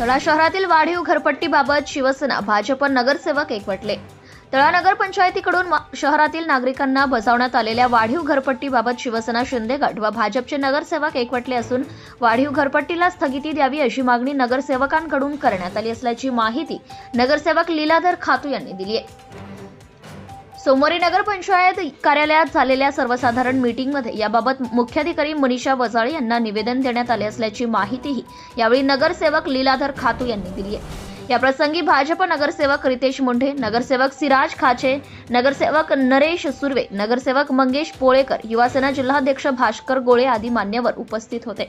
तळा शहरातील वाढीव घरपट्टीबाबत शिवसेना भाजप नगरसेवक एकवटले. तळा नगरपंचायतीकडून शहरातील नागरिकांना बजावण्यात आलेल्या वाढीव घरपट्टीबाबत शिवसेना शिंदे गट व भाजपचे नगरसेवक एकवटले असून वाढीव घरपट्टीला स्थगिती द्यावी अशी मागणी नगरसेवकांकडून करण्यात आली असल्याची माहिती नगरसेवक लीलाधर खातू यांनी दिली आहे. सोमवारी नगरपंचायत कार्यालयात झालेल्या सर्वसाधारण मीटिंगमध्ये याबाबत मुख्याधिकारी मनीषा वजाळे यांना निवेदन देण्यात आले असल्याची माहितीही यावेळी नगरसेवक लीलाधर खातू यांनी दिली आहे. याप्रसंगी भाजप नगरसेवक रितेश मुंढे नगरसेवक सिराज खाचे नगरसेवक नरेश सुर्वे नगरसेवक मंगेश पोळेकर युवासेना जिल्हाध्यक्ष भास्कर गोळे आदी मान्यवर उपस्थित होते.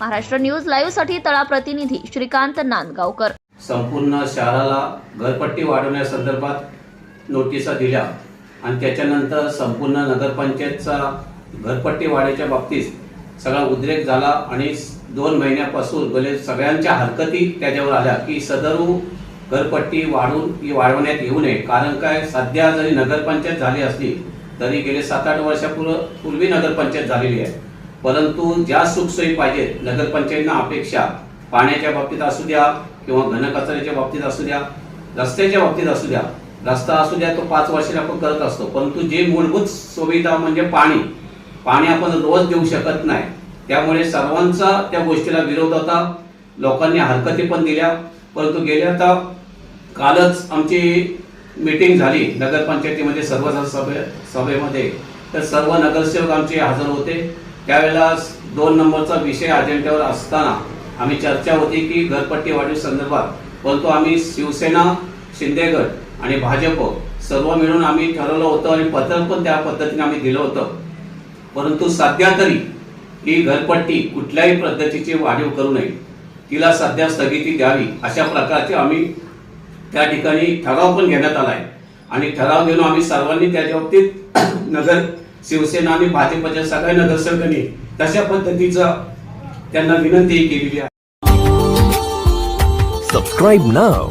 महाराष्ट्र न्यूज लाईव्हसाठी तळा प्रतिनिधी श्रीकांत नांदगावकर. संपूर्ण शहराला घरपट्टी वाढवण्यासंदर्भात नोटिसा दिल्या आणि त्याच्यानंतर संपूर्ण नगरपंचायतचा घरपट्टी वाढीच्या बाबतीत सगळा उद्रेक झाला आणि दोन महिन्यापासून भले सगळ्यांच्या हरकती त्याच्यावर आल्या की सदरू घरपट्टी वाढून वाढवण्यात येऊ नये. कारण काय? सध्या जरी नगरपंचायत झाली असली तरी गेले सात आठ वर्षापूर्व पूर्वी नगरपंचायत झालेली आहे. परंतु ज्या सुखसोयी पाहिजेत नगरपंचायतींना अपेक्षा पाण्याच्या बाबतीत असू द्या किंवा घनकचऱ्याच्या बाबतीत असू द्या रस्त्याच्या बाबतीत असू द्या रस्ता असू द्या तो पाच वर्षाने आपण करत असतो. परंतु जे मूलभूत सुविधा म्हणजे पाणी पाणी आपण रोज देऊ शकत नाही. त्यामुळे सर्वांचा त्या गोष्टीला विरोध होता. लोकांनी हरकती पण दिल्या. परंतु गेल्या आता कालच आमची मीटिंग झाली नगरपंचायतीमध्ये सर्व सभे सभेमध्ये. तर सर्व नगरसेवक आमचे हजर होते. त्यावेळेला दोन नंबरचा विषय अजेंड्यावर असताना आम्ही चर्चा होती की घरपट्टी वाढीव संदर्भात परंतु आम्ही शिवसेना शिंदेगड आणि भाजप सर्व मिळून आम्ही ठरवलं होतं आणि पत्र पण त्या पद्धतीने आम्ही दिलं होतं. परंतु सध्या तरी ही घरपट्टी कुठल्याही पद्धतीची वाढीव करू नये. तिला सध्या स्थगिती द्यावी अशा प्रकारचे आम्ही त्या ठिकाणी ठराव पण घेण्यात आला आहे आणि ठराव घेऊन आम्ही सर्वांनी त्याच्या बाबतीत नगर शिवसेना आणि भाजपच्या सगळ्या नगरसेवकांनी तशा पद्धतीचा त्यांना विनंती केलेली आहे. Subscribe now